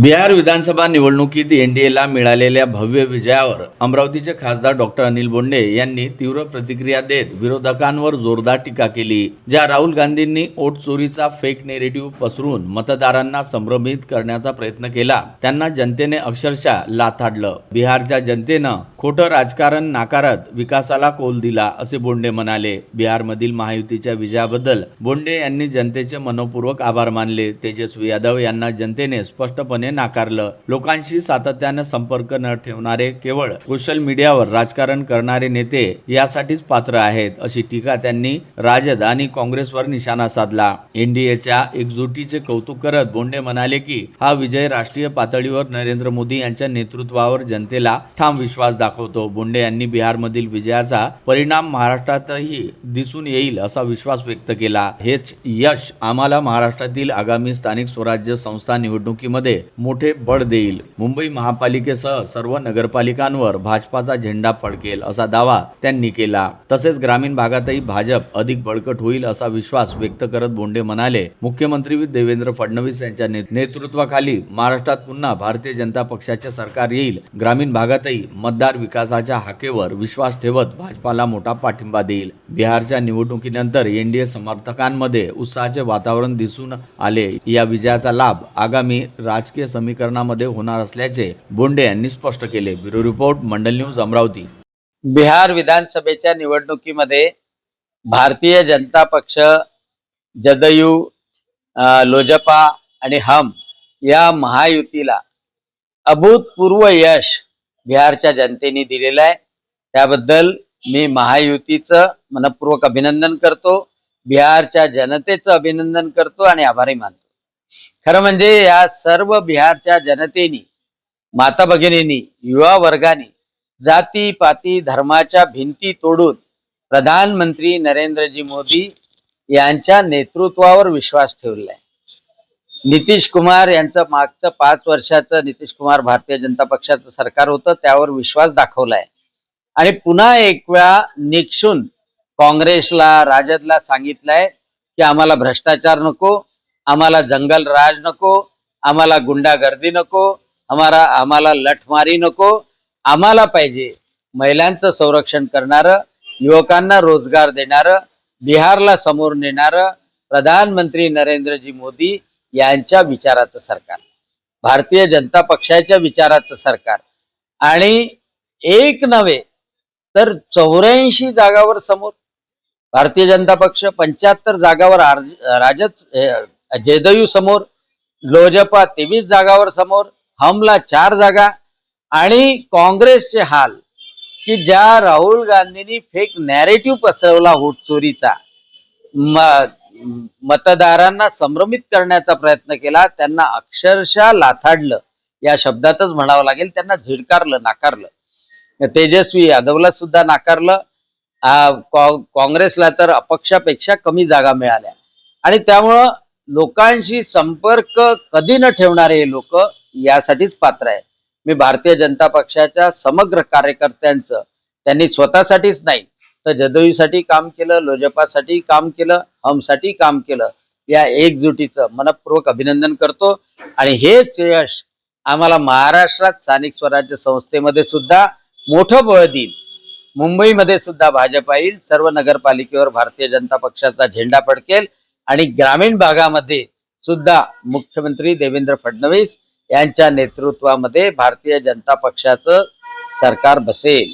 बिहार विधानसभा निवडणुकीत एनडीएला मिळालेल्या भव्य विजयावर अमरावतीचे खासदार डॉक्टर अनिल बोंडे यांनी तीव्र प्रतिक्रिया देत विरोधकांवर जोरदार टीका केली ज्या राहुल गांधींनी ओट चोरीचा फेक नेरेटिव्ह पसरून मतदारांना संभ्रमित करण्याचा प्रयत्न केला. त्यांना जनतेने अक्षरशः लाथाडलं. बिहारच्या जनतेनं खोटं राजकारण नाकारत विकासाला कोल दिला असे बोंडे म्हणाले. बिहारमधील महायुतीच्या विजयाबद्दल बोंडे यांनी जनतेचे मनपूर्वक आभार मानले. तेजस्वी यादव यांना जनतेने स्पष्टपणे नाकारलं. लोकांशी सातत्यानं संपर्क न ठेवणारे केवळ सोशल मीडियावर राजकारण करणारे नेते यासाठीच पात्र आहेत अशी टीका त्यांनी राजद आणि काँग्रेसवर निशाणा साधला. एनडीएच्या एकजुटीचे कौतुक करत बोंडे म्हणाले की हा विजय राष्ट्रीय पातळीवर नरेंद्र मोदी यांच्या नेतृत्वावर जनतेला ठाम विश्वास दाखवतो. बोंडे यांनी बिहारमधील विजयाचा परिणाम महाराष्ट्रातही दिसून येईल असा विश्वास व्यक्त केला. हेच यश आम्हाला महाराष्ट्रातील आगामी स्थानिक स्वराज्य संस्था निवडणुकीमध्ये मोठे बळ देईल. मुंबई महापालिकेसह सर्व नगरपालिकांवर भाजपाचा झेंडा फडकेल असा दावा त्यांनी केला. तसेच ग्रामीण भागातही भाजप अधिक बळकट होईल असा विश्वास व्यक्त करत बोंडे म्हणाले मुख्यमंत्री देवेंद्र फडणवीस यांच्या ने- नेतृत्वाखाली महाराष्ट्रात पुन्हा भारतीय जनता पक्षाचे सरकार येईल. ग्रामीण भागातही मतदार विकासाच्या हाकेवर विश्वास ठेवत भाजपाला मोठा पाठिंबा देईल. बिहारच्या निवडणुकीनंतर एनडीए समर्थकांमध्ये उत्साहाचे वातावरण दिसून आले. या विजयाचा लाभ आगामी राजकीय समीकरणामध्ये होणार असल्याचे बोंडे यांनी स्पष्ट केले. Bureau report Mandal news Amravati. Bihar विधानसभेच्या निवडणुकीमध्ये भारतीय जनता पक्ष जदयू लोजपा आणि हम या महायुतीला अभूतपूर्व यश बिहारच्या जनतेने दिलेलं आहे. त्याबद्दल मी महायुतीचं मनपूर्वक अभिनंदन करतो बिहारच्या जनतेचं अभिनंदन करतो आणि आभारी मानतो. खरं म्हणजे या सर्व बिहारच्या जनतेनी माता भगिनींनी युवा वर्गाने जाती पाती धर्माच्या भिंती तोडून प्रधानमंत्री नरेंद्रजी मोदी यांच्या नेतृत्वावर विश्वास ठेवलाय. नितीश कुमार यांचं मागचं पाच वर्षाचं नितीश कुमार भारतीय जनता पक्षाचं सरकार होतं त्यावर विश्वास दाखवलाय. आणि पुन्हा एक वेळा निक्षून काँग्रेसला राजदला सांगितलंय की आम्हाला भ्रष्टाचार नको आम्हाला जंगल राज नको आम्हाला गुंडागर्दी नको आम्हाला आम्हाला लठमारी नको. आम्हाला पाहिजे महिलांचं संरक्षण करणारं युवकांना रोजगार देणारं बिहारला समोर नेणारं प्रधानमंत्री नरेंद्रजी मोदी यांच्या विचाराचं सरकार भारतीय जनता पक्षाच्या विचाराचं सरकार. आणि एक नव्हे तर चौऱ्याऐंशी जागावर समोर भारतीय जनता पक्ष पंच्याहत्तर जागावर राजच जेदयू समोर लोजपा तेवीस जागावर समोर हमला चार जागा आणि काँग्रेसचे हाल की ज्या राहुल गांधींनी फेक नॅरेटिव्ह पसरवला होट चोरीचा. मतदारांना संभ्रमित करण्याचा प्रयत्न केला त्यांना अक्षरशः लाथाडलं. या शब्दातच म्हणावं लागेल त्यांना झिडकारलं नाकारलं. तेजस्वी यादवला सुद्धा नाकारलं. काँग्रेसला तर अपक्षापेक्षा कमी जागा मिळाल्या. आणि त्यामुळं लोकांशी संपर्क कधी न ठेवणारे हे लोक यासाठीच पात्र आहे मी भारतीय जनता पक्षाच्या समग्र कार्यकर्त्यांचं त्यांनी स्वतःसाठीच नाही तर जदयूसाठी काम केलं लोजपासाठी काम केलं हमसाठी काम केलं या एकजुटीचं मनपूर्वक अभिनंदन करतो. आणि हेच यश आम्हाला महाराष्ट्रात स्थानिक स्वराज्य संस्थेमध्ये सुद्धा मोठं बळ देईल. मुंबईमध्ये सुद्धा भाजप येईल सर्व नगरपालिकेवर भारतीय जनता पक्षाचा झेंडा फडकेल. आणि ग्रामीण भागामध्ये सुद्धा मुख्यमंत्री देवेंद्र फडणवीस यांच्या नेतृत्वामध्ये भारतीय जनता पक्षाचं सरकार बसेल.